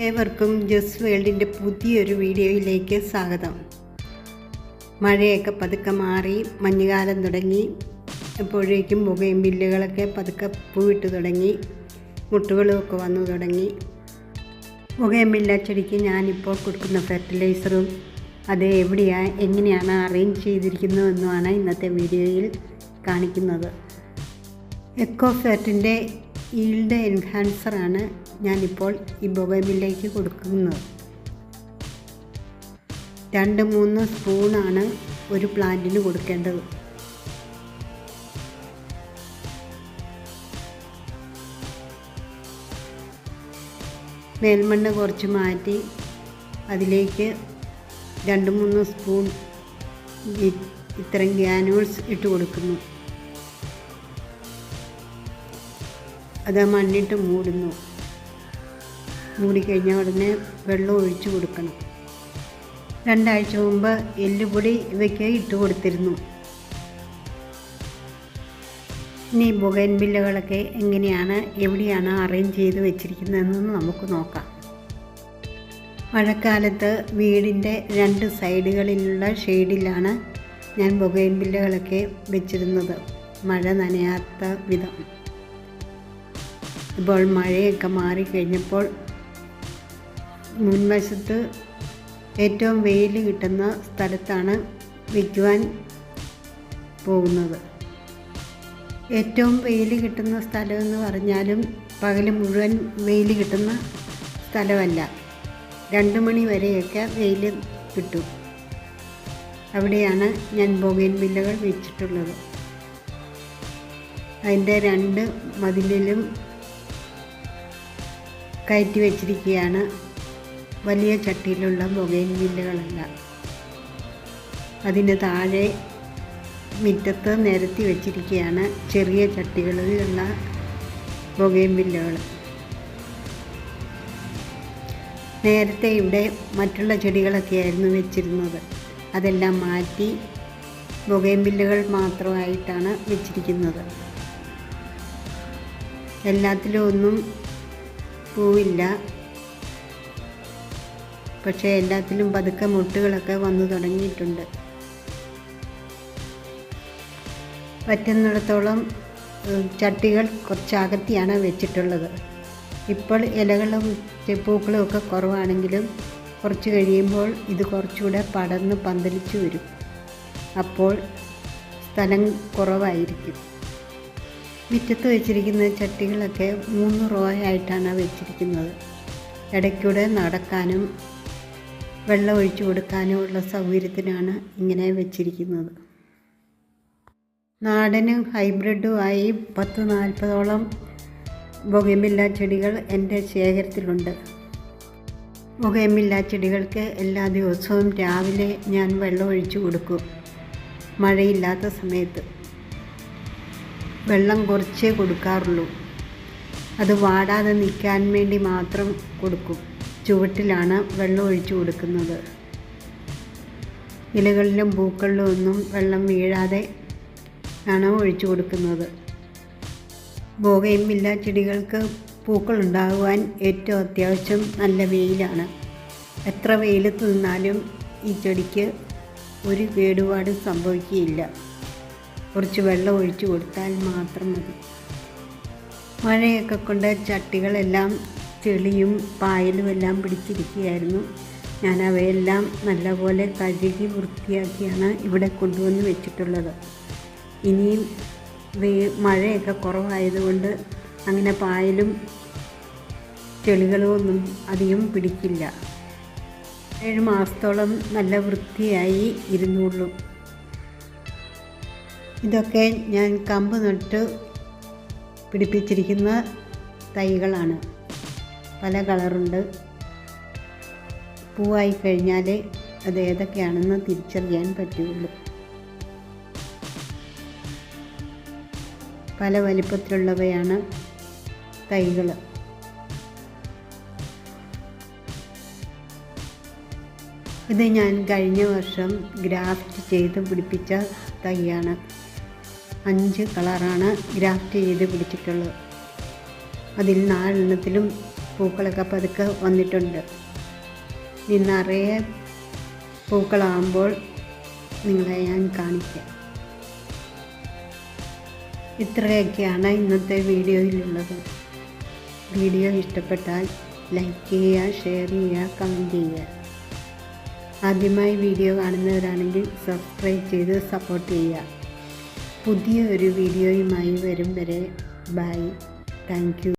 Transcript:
ഏവർക്കും ജസ് വേൾഡിന്റെ പുതിയൊരു വീഡിയോയിലേക്ക് സ്വാഗതം. മഴയൊക്കെ പതുക്കെ മാറി മഞ്ഞുകാലം തുടങ്ങി. എപ്പോഴേക്കും പുകയും ബില്ലുകളൊക്കെ പതുക്കെ പൂവിട്ട് തുടങ്ങി. മുട്ടുകളുമൊക്കെ വന്നു തുടങ്ങി. പുകയും ചെടിക്ക് ഞാനിപ്പോൾ കൊടുക്കുന്ന ഫെർട്ടിലൈസറും അത് എവിടെയാണ് എങ്ങനെയാണ് അറേഞ്ച് ചെയ്തിരിക്കുന്നതെന്നുമാണ് ഇന്നത്തെ വീഡിയോയിൽ കാണിക്കുന്നത്. എക്കോ ഫാറ്റിന്റെ ഈൽഡ് എൻഹാൻസറാണ് ഞാനിപ്പോൾ ഈ ബൊഗമിലേക്ക് കൊടുക്കുന്നത്. രണ്ട് മൂന്ന് സ്പൂണാണ് ഒരു പ്ലാന്റിന് കൊടുക്കേണ്ടത്. മേൽമണ്ണ് കുറച്ച് മാറ്റി അതിലേക്ക് രണ്ട് മൂന്ന് സ്പൂൺ ഇത്തരം ഗ്യാനുവൽസ് ഇട്ട് കൊടുക്കുന്നു. അത് മണ്ണിട്ട് മൂടുന്നു. മൂടിക്കഴിഞ്ഞാൽ ഉടനെ വെള്ളം ഒഴിച്ചു കൊടുക്കണം. രണ്ടാഴ്ച മുമ്പ് എല്ലുപൊടി ഇവയ്ക്ക് ഇട്ട് കൊടുത്തിരുന്നു. ഇനി ബുഗൻ ബില്ലുകളൊക്കെ എങ്ങനെയാണ് എവിടെയാണ് അറേഞ്ച് ചെയ്ത് വെച്ചിരിക്കുന്നതെന്ന് നമുക്ക് നോക്കാം. മഴക്കാലത്ത് വീടിന്റെ രണ്ട് സൈഡുകളിലുള്ള ഷെയ്ഡിലാണ് ഞാൻ ബൊഗൈൻ ബില്ലുകളൊക്കെ വെച്ചിരുന്നത്. മഴ നനയാത്ത വിധം. ഇപ്പോൾ മഴയൊക്കെ മാറിക്കഴിഞ്ഞപ്പോൾ മുൻവശത്ത് ഏറ്റവും വെയിൽ കിട്ടുന്ന സ്ഥലത്താണ് വയ്ക്കുവാൻ പോകുന്നത്. ഏറ്റവും വെയിൽ കിട്ടുന്ന സ്ഥലമെന്ന് പറഞ്ഞാലും പകൽ മുഴുവൻ വെയിൽ കിട്ടുന്ന സ്ഥലമല്ല. രണ്ട് മണി വരെയൊക്കെ വെയിൽ കിട്ടും. അവിടെയാണ് ഞാൻ ബൊഗൈൻ ബില്ലുകൾ വെച്ചിട്ടുള്ളത് അതിന്റെ രണ്ട് മതിലിലും കയറ്റി വെച്ചിരിക്കുകയാണ്. വലിയ ചട്ടിയിലുള്ള മൊബൈൽ മില്ലുകളെല്ലാം. അതിന് താഴെ മുറ്റത്ത് നിരത്തി വെച്ചിരിക്കുകയാണ് ചെറിയ ചട്ടികളിലുള്ള ബൊഗൈൻ ബില്ലുകൾ നേരത്തെ ഇവിടെ മറ്റുള്ള ചെടികളൊക്കെയായിരുന്നു വെച്ചിരുന്നത്. അതെല്ലാം മാറ്റി ബില്ലുകൾ മാത്രമായിട്ടാണ് വെച്ചിരിക്കുന്നത്. എല്ലാത്തിലും ഒന്നും പൂവില്ല. പക്ഷേ എല്ലാത്തിലും പതുക്കെ മുട്ടുകളൊക്കെ വന്നു തുടങ്ങിയിട്ടുണ്ട്. പറ്റുന്നിടത്തോളം ചട്ടികൾ കുറച്ച് അകത്തിയാണ് വെച്ചിട്ടുള്ളത്. ഇപ്പോൾ ഇലകളും പൂക്കളും ഒക്കെ കുറവാണെങ്കിലും കുറച്ച് കഴിയുമ്പോൾ ഇത് കുറച്ചുകൂടെ പടർന്ന് പന്തലിച്ചു വരും. അപ്പോൾ സ്ഥലം കുറവായിരിക്കും. മുറ്റത്ത് വെച്ചിരിക്കുന്ന ചട്ടികളൊക്കെ മൂന്ന് റോ ആയിട്ടാണ് വെച്ചിരിക്കുന്നത്. ഇടയ്ക്കൂടെ നടക്കാനും വെള്ളം ഒഴിച്ചു കൊടുക്കാനും ഉള്ള സൗകര്യത്തിനാണ് ഇങ്ങനെ വെച്ചിരിക്കുന്നത്. നാടനും ഹൈബ്രിഡുമായി പത്ത് നാൽപ്പതോളം ബൊഗമില്ല ചെടികൾ എന്റെ ശേഖരത്തിലുണ്ട്. ബൊഗമില്ല ചെടികൾക്ക് എല്ലാ ദിവസവും രാവിലെ ഞാൻ വെള്ളം ഒഴിച്ചു കൊടുക്കും. മഴയില്ലാത്ത സമയത്ത്. വെള്ളം കുറച്ചേ കൊടുക്കാറുള്ളൂ. അത് വാടാതെ നിൽക്കാൻ വേണ്ടി മാത്രം കൊടുക്കും. ചുവട്ടിലാണ് വെള്ളം ഒഴിച്ചു കൊടുക്കുന്നത്. ഇലകളിലും പൂക്കളിലും ഒന്നും വെള്ളം വീഴാതെ ആണ് ഒഴിച്ചു കൊടുക്കുന്നത്. ബോഗയിമില്ല ചെടികൾക്ക് പൂക്കൾ ഉണ്ടാകുവാൻ ഏറ്റവും അത്യാവശ്യം നല്ല വെയിലാണ്. എത്ര വെയിലത്ത് നിന്നാലും ഈ ചെടിക്ക് ഒരു കേടുപാടും സംഭവിക്കുകയില്ല. കുറച്ച് വെള്ളം ഒഴിച്ചു കൊടുത്താൽ മാത്രം മതി. മഴയൊക്കെ കൊണ്ട് ചട്ടികളെല്ലാം ചെളിയും പായലും എല്ലാം പിടിച്ചിരിക്കുകയായിരുന്നു. ഞാൻ അവയെല്ലാം നല്ലപോലെ കഴുകി വൃത്തിയാക്കിയാണ് ഇവിടെ കൊണ്ടുവന്ന് വെച്ചിട്ടുള്ളത്. ഇനിയും വേ- മഴയൊക്കെ കുറവായതുകൊണ്ട് അങ്ങനെ പായലും ചെളികളും ഒന്നും അധികം പിടിക്കില്ല. ഏഴ് മാസത്തോളം നല്ല വൃത്തിയായി ഇരുന്നുള്ളൂ. ഇതൊക്കെ ഞാൻ കമ്പ് നട്ട് പിടിപ്പിച്ചിരിക്കുന്ന തൈകളാണ്. പല കളറുണ്ട്. പൂവായി കഴിഞ്ഞാൽ അത് ഏതൊക്കെയാണെന്ന് തിരിച്ചറിയാൻ പറ്റുള്ളൂ. പല വലിപ്പത്തിലുള്ളവയാണ് തൈകൾ ഇത് ഞാൻ കഴിഞ്ഞ വർഷം ഗ്രാഫ്റ്റ് ചെയ്ത് പിടിപ്പിച്ച തൈയാണ്. അഞ്ച് കളറാണ് ഗ്രാഫ്റ്റ് ചെയ്ത് പിടിച്ചിട്ടുള്ളത്. അതിൽ നാലെണ്ണത്തിലും പൂക്കളൊക്കെ പതുക്കെ വന്നിട്ടുണ്ട്. ഇനി നിറയെ പൂക്കളാകുമ്പോൾ നിങ്ങളെ ഞാൻ കാണിക്കാം. ഇത്രയൊക്കെയാണ് ഇന്നത്തെ വീഡിയോയിലുള്ളത്. വീഡിയോ ഇഷ്ടപ്പെട്ടാൽ ലൈക്ക് ചെയ്യുക ഷെയർ ചെയ്യുക കമന്റ് ചെയ്യുക. ആദ്യമായി വീഡിയോ കാണുന്നവരാണെങ്കിൽ സബ്സ്ക്രൈബ് ചെയ്ത് സപ്പോർട്ട് ചെയ്യുക. പുതിയ ഒരു വീഡിയോയുമായി വരും വരെ. Bye thank you